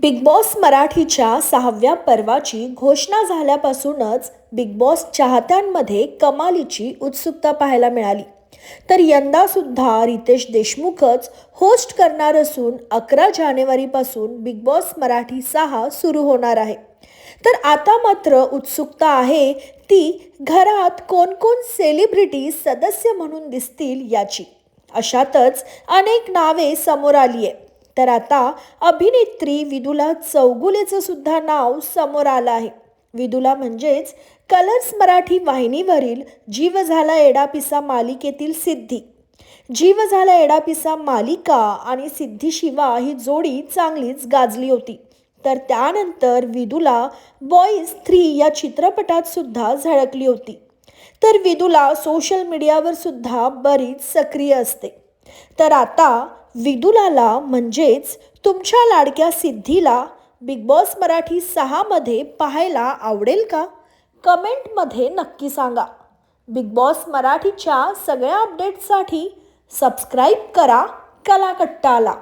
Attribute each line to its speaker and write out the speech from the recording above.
Speaker 1: Big boss मराठीच्या सहाव्या पर्वाची घोषणा झाल्यापासूनच बिग बॉस चाहत्यांमध्ये कमालीची उत्सुकता पाहायला मिळाली. तर यंदा सुद्धा रितेश देशमुखच होस्ट करणार असून अकरा जानेवारीपासून बिग बॉस मराठी सहा सुरू होणार आहे. तर आता मात्र उत्सुकता आहे ती घरात कोण कोण सेलिब्रिटी सदस्य म्हणून दिसतील याची. अशातच अनेक नावे समोर आली आहे तर आता अभिनेत्री विदुला चौगुलेचं सुद्धा नाव समोर आलं आहे. विदुला म्हणजेच कलर्स मराठी वाहिनीवरील जीव झाला एडापिसा मालिकेतील सिद्धी. जीव झाला एडापिसा मालिका आणि सिद्धी शिवा ही जोडी चांगलीच गाजली होती. तर त्यानंतर विदुला बॉईज थ्री या चित्रपटात सुद्धा झळकली होती. तर विदुला सोशल मीडियावर सुद्धा बरीच सक्रिय असते. तर आता विदुलाला म्हणजेच तुमच्या लाडक्या सिद्धीला बिग बॉस मराठी सहामध्ये पाहायला आवडेल का? कमेंटमध्ये नक्की सांगा. बिग बॉस मराठीच्या सगळ्या अपडेट्ससाठी सबस्क्राईब करा कलाकट्टाला.